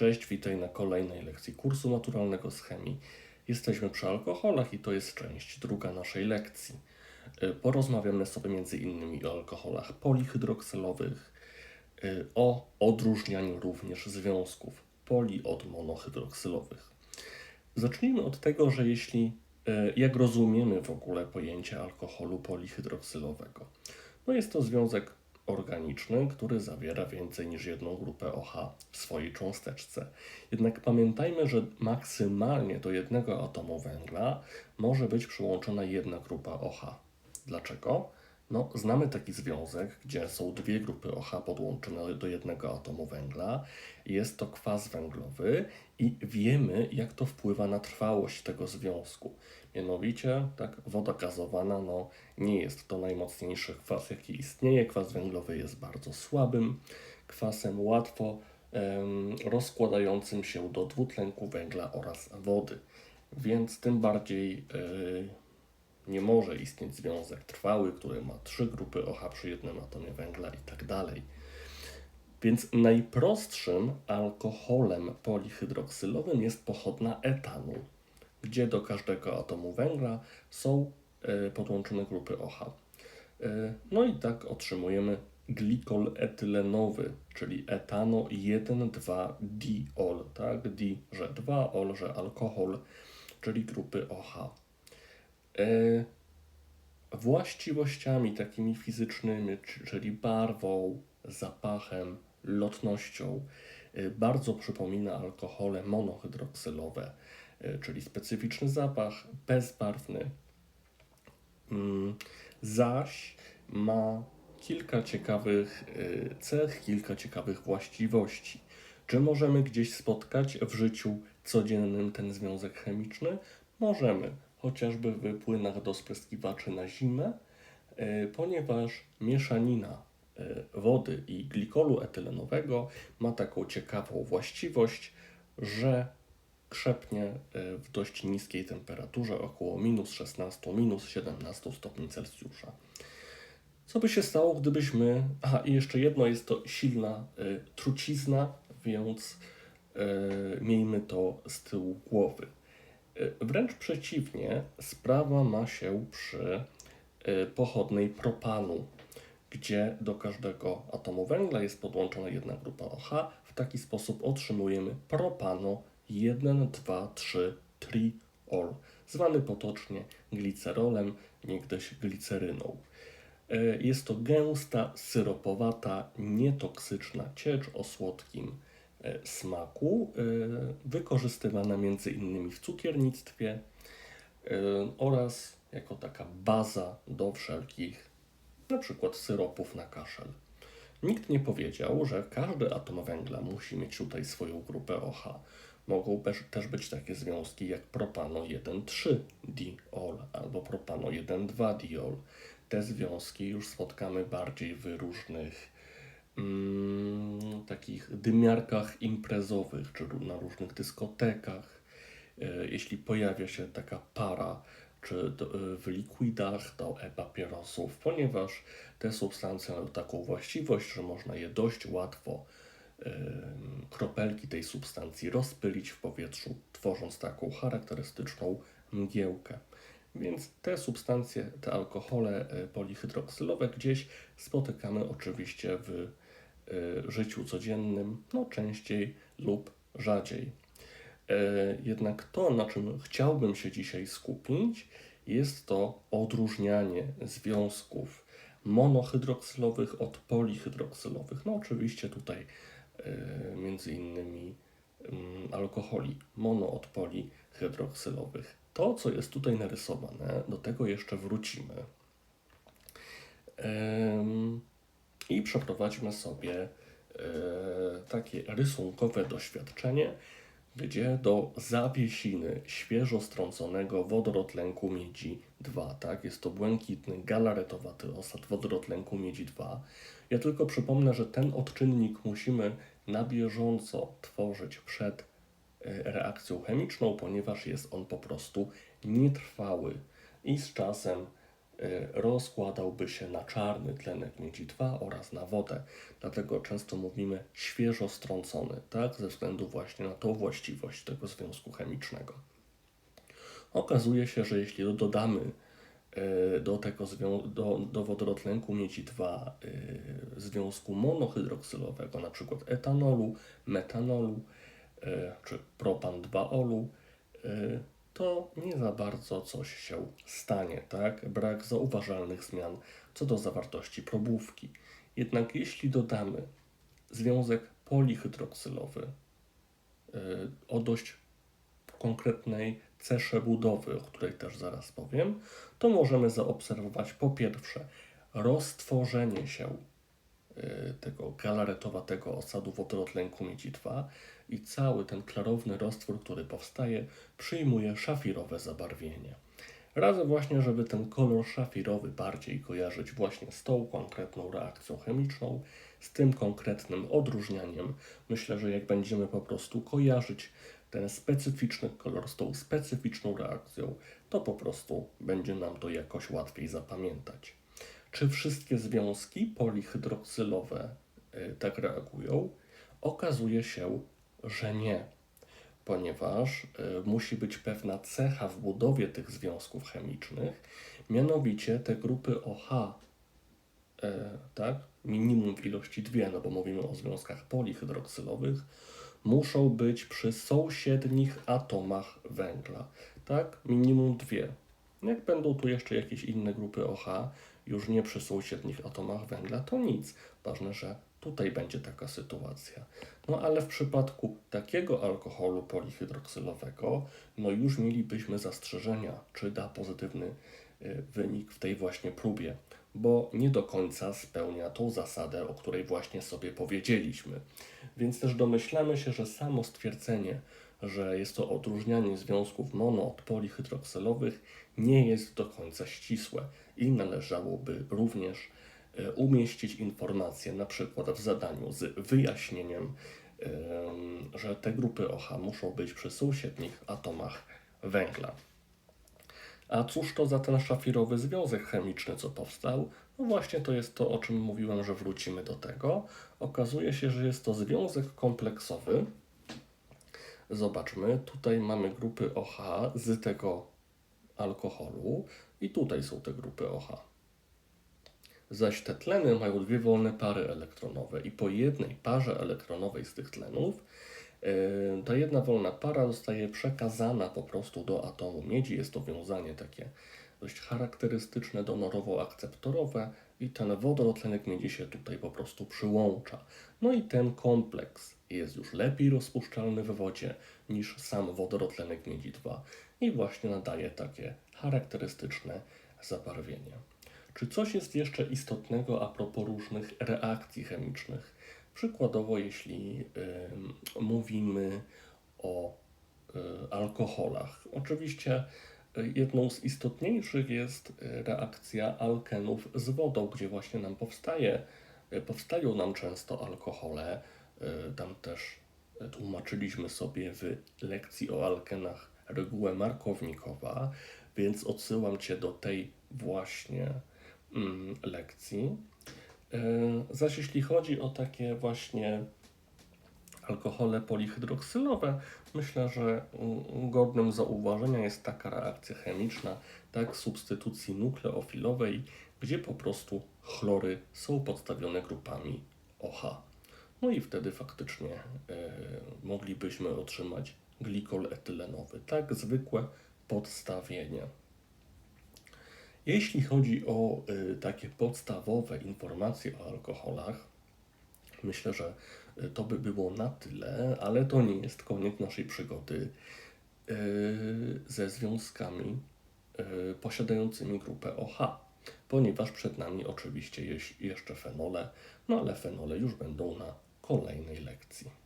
Cześć, witaj na kolejnej lekcji kursu naturalnego z chemii. Jesteśmy przy alkoholach i to jest część druga naszej lekcji. Y, Porozmawiamy sobie między innymi o alkoholach polihydroksylowych, y, o odróżnianiu również związków poli od monohydroksylowych. Zacznijmy od tego, że jeśli, y, jak rozumiemy w ogóle pojęcie alkoholu polihydroksylowego, no jest to związek organiczny, który zawiera więcej niż jedną grupę OH w swojej cząsteczce. Jednak pamiętajmy, że maksymalnie do jednego atomu węgla może być przyłączona jedna grupa OH. Dlaczego? No, znamy taki związek, gdzie są dwie grupy OH podłączone do jednego atomu węgla. Jest to kwas węglowy i wiemy, jak to wpływa na trwałość tego związku. Mianowicie, tak, woda gazowana no, nie jest to najmocniejszy kwas, jaki istnieje. Kwas węglowy jest bardzo słabym kwasem, łatwo em, rozkładającym się do dwutlenku węgla oraz wody. Więc tym bardziej y, nie może istnieć związek trwały, który ma trzy grupy OH przy jednym atomie węgla i tak dalej. Więc najprostszym alkoholem polihydroksylowym jest pochodna etanu, gdzie do każdego atomu węgla są e, podłączone grupy OH. No i tak otrzymujemy glikol etylenowy, czyli etano 1,2-diol, tak? Di, że 2, ol, że alkohol, czyli grupy OH. E, właściwościami takimi fizycznymi, czy- czyli barwą, zapachem, lotnością, e, bardzo przypomina alkohole monohydroksylowe, e, czyli specyficzny zapach, bezbarwny. Mm, Zaś ma kilka ciekawych cech, kilka ciekawych właściwości. Czy możemy gdzieś spotkać w życiu codziennym ten związek chemiczny? Możemy, chociażby w płynach do spryskiwaczy na zimę, e, ponieważ mieszanina e, wody i glikolu etylenowego ma taką ciekawą właściwość, że krzepnie e, w dość niskiej temperaturze, około minus 16, minus 17 stopni Celsjusza. Co by się stało, gdybyśmy. Aha, i jeszcze jedno, jest to silna trucizna, więc miejmy to z tyłu głowy. Y, wręcz przeciwnie, sprawa ma się przy y, pochodnej propanu, gdzie do każdego atomu węgla jest podłączona jedna grupa OH. W taki sposób otrzymujemy propano 1, 2, 3 triol, zwany potocznie glicerolem, niegdyś gliceryną. E, Jest to gęsta, syropowata, nietoksyczna ciecz o słodkim e, smaku, e, wykorzystywana między innymi w cukiernictwie e, oraz jako taka baza do wszelkich na przykład syropów na kaszel. Nikt nie powiedział, że każdy atom węgla musi mieć tutaj swoją grupę OH. Mogą też być takie związki jak propano 1,3-diol albo propano 1,2-diol. Te związki już spotkamy bardziej w różnych mm, takich dymiarkach imprezowych, czy na różnych dyskotekach. E, Jeśli pojawia się taka para, czy e, w likwidach do e-papierosów, ponieważ te substancje mają taką właściwość, że można je dość łatwo em, kropelki tej substancji rozpylić w powietrzu, tworząc taką charakterystyczną mgiełkę. Więc te substancje, te alkohole e, polihydroksylowe gdzieś spotykamy oczywiście w e, życiu codziennym, no częściej lub rzadziej. E, Jednak to, na czym chciałbym się dzisiaj skupić, jest to odróżnianie związków monohydroksylowych od polihydroksylowych. No oczywiście tutaj e, między innymi mm, alkoholi mono od polihydroksylowych. To, co jest tutaj narysowane, do tego jeszcze wrócimy. I przeprowadźmy sobie e, takie rysunkowe doświadczenie, gdzie do zawiesiny świeżo strąconego wodorotlenku miedzi 2, tak, jest to błękitny, galaretowaty osad wodorotlenku miedzi 2. Ja tylko przypomnę, że ten odczynnik musimy na bieżąco tworzyć przed e, reakcją chemiczną, ponieważ jest on po prostu nietrwały i z czasem rozkładałby się na czarny tlenek miedzi 2 oraz na wodę. Dlatego często mówimy świeżo strącony, tak, ze względu właśnie na tą właściwość tego związku chemicznego. Okazuje się, że jeśli dodamy e, do tego do, do wodorotlenku miedzi 2 e, związku monohydroksylowego, przykład etanolu, metanolu e, czy propan-2-olu, e, to nie za bardzo coś się stanie, tak? Brak zauważalnych zmian co do zawartości probówki. Jednak jeśli dodamy związek polihydroksylowy e, o dość konkretnej cesze budowy, o której też zaraz powiem, to możemy zaobserwować po pierwsze roztworzenie się y, tego galaretowatego osadu wodorotlenku miedzi 2 i cały ten klarowny roztwór, który powstaje, przyjmuje szafirowe zabarwienie. Razem właśnie, żeby ten kolor szafirowy bardziej kojarzyć właśnie z tą konkretną reakcją chemiczną, z tym konkretnym odróżnianiem, myślę, że jak będziemy po prostu kojarzyć ten specyficzny kolor z tą specyficzną reakcją, to po prostu będzie nam to jakoś łatwiej zapamiętać. Czy wszystkie związki polihydroksylowe y, tak reagują? Okazuje się, że nie, ponieważ y, musi być pewna cecha w budowie tych związków chemicznych, mianowicie te grupy OH, tak, minimum w ilości dwie, no bo mówimy o związkach polihydroksylowych, muszą być przy sąsiednich atomach węgla. Tak? Minimum dwie. Jak będą tu jeszcze jakieś inne grupy OH, już nie przy sąsiednich atomach węgla, to nic. Ważne, że tutaj będzie taka sytuacja. No ale w przypadku takiego alkoholu polihydroksylowego, no już mielibyśmy zastrzeżenia, czy da pozytywny y, wynik w tej właśnie próbie, bo nie do końca spełnia tą zasadę, o której właśnie sobie powiedzieliśmy. Więc też domyślamy się, że samo stwierdzenie, że jest to odróżnianie związków mono od polihydroksylowych, nie jest do końca ścisłe i należałoby również e, umieścić informację na przykład w zadaniu z wyjaśnieniem, em, że te grupy OH muszą być przy sąsiednich atomach węgla. A cóż to za ten szafirowy związek chemiczny, co powstał? No właśnie to jest to, o czym mówiłem, że wrócimy do tego. Okazuje się, że jest to związek kompleksowy. Zobaczmy, tutaj mamy grupy OH z tego alkoholu i tutaj są te grupy OH. Zaś te tleny mają dwie wolne pary elektronowe i po jednej parze elektronowej z tych tlenów Yy, ta jedna wolna para zostaje przekazana po prostu do atomu miedzi. Jest to wiązanie takie dość charakterystyczne, donorowo-akceptorowe i ten wodorotlenek miedzi się tutaj po prostu przyłącza. No i ten kompleks jest już lepiej rozpuszczalny w wodzie niż sam wodorotlenek miedzi 2 i właśnie nadaje takie charakterystyczne zabarwienie. Czy coś jest jeszcze istotnego a propos różnych reakcji chemicznych? Przykładowo, jeśli mówimy o y, alkoholach. Oczywiście jedną z istotniejszych jest y, reakcja alkenów z wodą, gdzie właśnie nam powstaje, y, powstają nam często alkohole. Y, tam też tłumaczyliśmy sobie w lekcji o alkenach regułę markownikowa, więc odsyłam Cię do tej właśnie mm, lekcji. E, Zaś jeśli chodzi o takie właśnie alkohole polihydroksylowe, myślę, że godnym zauważenia jest taka reakcja chemiczna, tak, substytucji nukleofilowej, gdzie po prostu chlory są podstawione grupami OH. No i wtedy faktycznie e, moglibyśmy otrzymać glikol etylenowy, tak, zwykłe podstawienie. Jeśli chodzi o y, takie podstawowe informacje o alkoholach, myślę, że to by było na tyle, ale to nie jest koniec naszej przygody y, ze związkami y, posiadającymi grupę OH, ponieważ przed nami oczywiście jeszcze fenole, no ale fenole już będą na kolejnej lekcji.